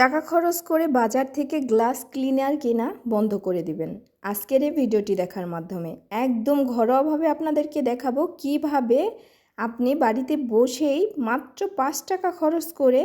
টাকা খরচ করে বাজার থেকে গ্লাস ক্লিনার কেনা বন্ধ করে দিবেন। আজকের এই ভিডিওটি দেখার মাধ্যমে একদম ঘরোয়াভাবে আপনাদেরকে দেখাবো কীভাবে আপনি বাড়িতে বসেই মাত্র পাঁচ টাকা খরচ করে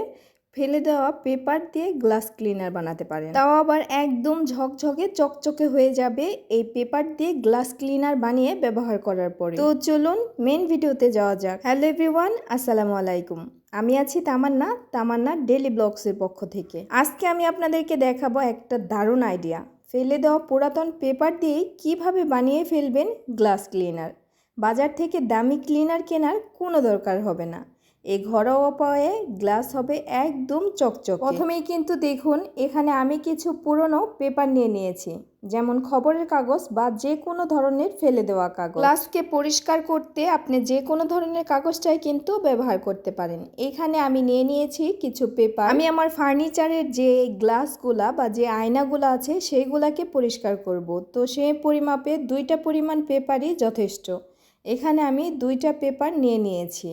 ফেলে দেওয়া পেপার দিয়ে গ্লাস ক্লিনার বানাতে পারেন। তাও আবার একদম ঝকঝকে, চকচকে হয়ে যাবে এই পেপার দিয়ে গ্লাস ক্লিনার বানিয়ে ব্যবহার করার পরে। তো চলুন মেন ভিডিওতে যাওয়া যাক। হ্যালো এভরিওয়ান আসসালামু আলাইকুম। আমি আছি তামান্না তামান্না ডেলি ব্লগসের পক্ষ থেকে। আজকে আমি আপনাদেরকে দেখাবো একটা দারুণ আইডিয়া ফেলে দেওয়া পুরাতন পেপার দিয়ে কীভাবে বানিয়ে ফেলবেন গ্লাস ক্লিনার? বাজার থেকে দামি ক্লিনার কেনার কোনো দরকার হবে না। এই ঘরোয়া উপায়ে গ্লাস হবে একদম চকচক। প্রথমেই কিন্তু দেখুন, এখানে আমি কিছু পুরনো পেপার নিয়ে নিয়েছি, যেমন খবরের কাগজ বা যে কোনো ধরনের ফেলে দেওয়া কাগজ। গ্লাসকে পরিষ্কার করতে আপনি যে কোনো ধরনের কাগজটাই কিন্তু ব্যবহার করতে পারেন। এখানে আমি নিয়ে নিয়েছি কিছু পেপার। আমি আমার ফার্নিচারের যে গ্লাসগুলা বা যে আয়নাগুলো আছে, সেইগুলাকে পরিষ্কার করব। তো সেই পরিমাপে দুইটা পরিমাণ পেপারই যথেষ্ট। এখানে আমি দুইটা পেপার নিয়ে নিয়েছি।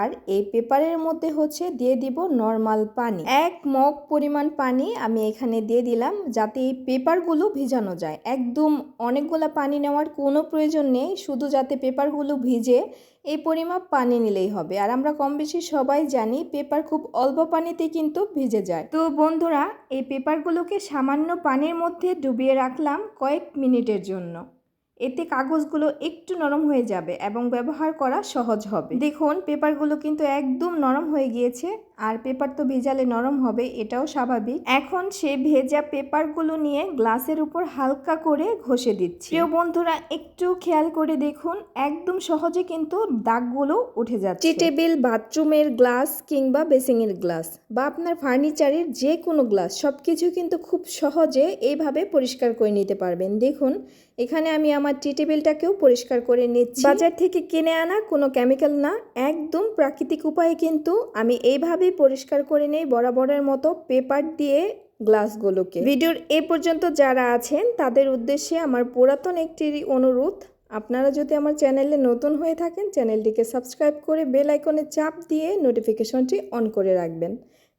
আর এই পেপারের মধ্যে হচ্ছে দিয়ে দিব নর্মাল পানি। এক মগ পরিমাণ পানি আমি এখানে দিয়ে দিলাম যাতে এই পেপারগুলো ভিজানো যায়। একদম অনেকগুলো পানি নেওয়ার কোনো প্রয়োজন নেই, শুধু যাতে পেপারগুলো ভিজে এই পরিমাপ পানি নিলেই হবে। আর আমরা কম বেশি সবাই জানি পেপার খুব অল্প পানিতে কিন্তু ভিজে যায়। তো বন্ধুরা, এই পেপারগুলোকে সামান্য পানির মধ্যে ডুবিয়ে রাখলাম কয়েক মিনিটের জন্য। এতে কাগজগুলো একটু নরম হয়ে যাবে এবং ব্যবহার করা সহজ হবে। দেখুন, পেপারগুলো কিন্তু একদম নরম হয়ে গিয়েছে। আর পেপার তো ভেজালে নরম হবে এটাও স্বাভাবিক। এখন সে ভেজা পেপারগুলো নিয়ে গ্লাসের উপর হালকা করে ঘষে দিচ্ছি। প্রিয় বন্ধুরা একটু খেয়াল করে দেখুন একদম সহজে কিন্তু দাগগুলো উঠে যাচ্ছে। টি টেবিল বাথরুমের গ্লাস কিংবা বেসিংয়ের গ্লাস বা আপনার ফার্নিচারের যে কোনো গ্লাস সব কিছু কিন্তু খুব সহজে এইভাবে পরিষ্কার করে নিতে পারবেন। দেখুন এখানে আমি আমার টি টেবিলটাকেও পরিষ্কার করে নিচ্ছি। বাজার থেকে কিনে আনা কোনো কেমিক্যাল না একদম প্রাকৃতিক উপায়ে কিন্তু আমি এইভাবেই পরিষ্কার করে নেই বরাবরের মতো পেপার দিয়ে গ্লাসগুলোকে। ভিডিওর এ পর্যন্ত যারা আছেন, তাদের উদ্দেশ্যে আমার পুরাতন একটি অনুরোধ। আপনারা যদি আমার চ্যানেলে নতুন হয়ে থাকেন, চ্যানেলটিকে সাবস্ক্রাইব করে বেল আইকনে চাপ দিয়ে নোটিফিকেশনটি অন করে রাখবেন।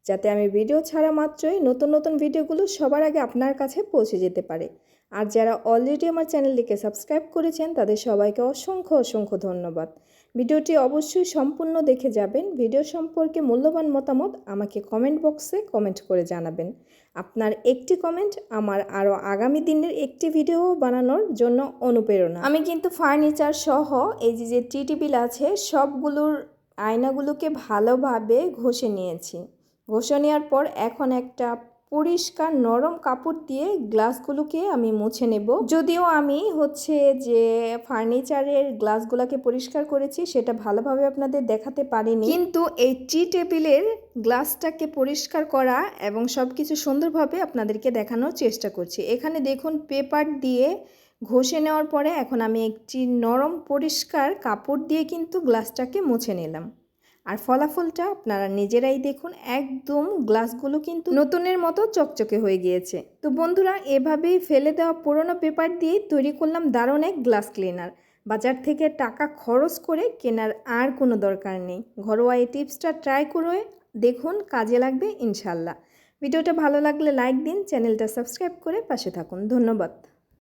যাতে আমি ভিডিও ছাড়া মাত্রই নতুন নতুন ভিডিওগুলো সবার আগে আপনার কাছে পৌঁছে যেতে পারে। আর যারা অলরেডি আমার চ্যানেলটিকে সাবস্ক্রাইব করেছেন, তাদের সবাইকে অসংখ্য অসংখ্য ধন্যবাদ। ভিডিওটি অবশ্যই সম্পূর্ণ দেখে যাবেন। ভিডিও সম্পর্কে মূল্যবান মতামত আমাকে কমেন্ট বক্সে কমেন্ট করে জানাবেন। আপনার একটি কমেন্ট আমার আরও আগামী দিনের একটি ভিডিও বানানোর জন্য অনুপ্রেরণা। আমি কিন্তু ফার্নিচার সহ এই যে যে টি টেবিল আছে, সবগুলোর আয়নাগুলোকে ভালোভাবে ঘষে নিয়েছি। ঘষে নেওয়ার পর এখন একটা পরিষ্কার নরম কাপড় দিয়ে গ্লাসগুলোকে আমি মুছে নেব। যদিও আমি হচ্ছে যে ফার্নিচারের গ্লাসগুলোকে পরিষ্কার করেছি, সেটা ভালোভাবে আপনাদের দেখাতে পারিনি। কিন্তু এই টি টেবিলের গ্লাসটাকে পরিষ্কার করা এবং সব কিছু সুন্দরভাবে আপনাদেরকে দেখানোর চেষ্টা করছি। এখানে দেখুন, পেপার দিয়ে ঘষে নেওয়ার পরে এখন আমি একটি নরম পরিষ্কার কাপড় দিয়ে কিন্তু গ্লাসটাকে মুছে নিলাম। আর ফলাফলটা আপনারা নিজেরাই দেখুন, একদম গ্লাসগুলো কিন্তু নতুনের মতো চকচকে হয়ে গিয়েছে। তো বন্ধুরা, এভাবেই ফেলে দেওয়া পুরোনো পেপার দিয়ে তৈরি করলাম দারুণ এক গ্লাস ক্লিনার। বাজার থেকে টাকা খরচ করে কেনার আর কোনো দরকার নেই। ঘরোয়া এই টিপসটা ট্রাই করে দেখুন, কাজে লাগবে ইনশাল্লাহ। ভিডিওটা ভালো লাগলে লাইক দিন, চ্যানেলটা সাবস্ক্রাইব করে পাশে থাকুন। ধন্যবাদ।